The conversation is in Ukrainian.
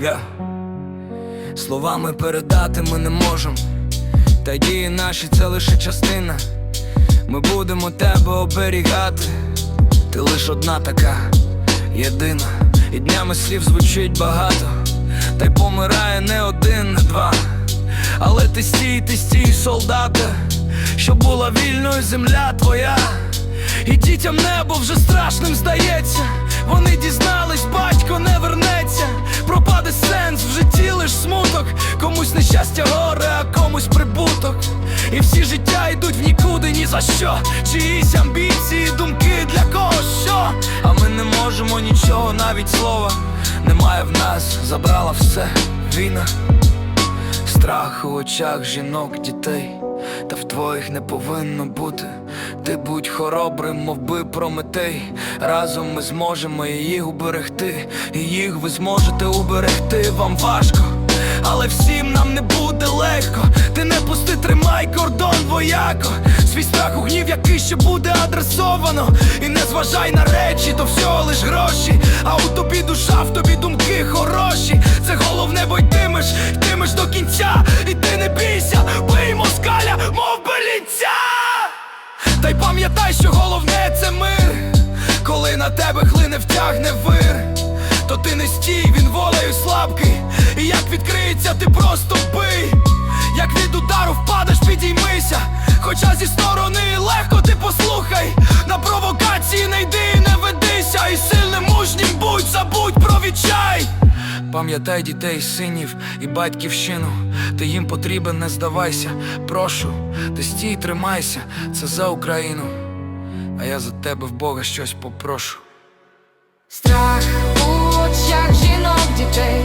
Yeah. Словами передати ми не можем, та дії наші це лише частина. Ми будемо тебе оберігати, ти лиш одна така, єдина. І днями слів звучить багато, та й помирає не один, не два. Але ти стій, ти стій, солдата, щоб була вільною земля твоя. І дітям небо вже страшним здається. Вони дізнались, батько не вернеться. І всі життя йдуть в нікуди, ні за що. Чиїсь амбіції, думки для кого що. А ми не можемо нічого, навіть слова. Немає в нас, забрала все війна. Страх у очах жінок, дітей, та в твоїх не повинно бути. Ти будь хоробрим, мов би Прометей. Разом ми зможемо їх уберегти, і їх ви зможете уберегти. Вам важко, але всім нам не буде легко. Ти не пусти, тримай кордон, вояко. Свій страх у гнів, який ще буде адресовано. І не зважай на речі, то всього лиш гроші. А у тобі душа, в тобі думки хороші. Це головне, бо йтимеш, йтимеш до кінця. І ти не бійся, бий москаля, мов белінця. Та й пам'ятай, що головне це мир. Коли на тебе хлине втягне вир, то ти не стій, він волею слабкий. І як відкриється, ти просто бий. Як від удару впадеш, підіймися. Хоча зі сторони легко ти послухай. На провокації не йди, і не ведися. І сильним мужнім будь, забудь про відчай. Пам'ятай дітей, синів і батьківщину. Ти їм потрібен, не здавайся. Прошу, ти стій, тримайся, це за Україну. А я за тебе в Бога щось попрошу. Страх у очах жінок, дітей,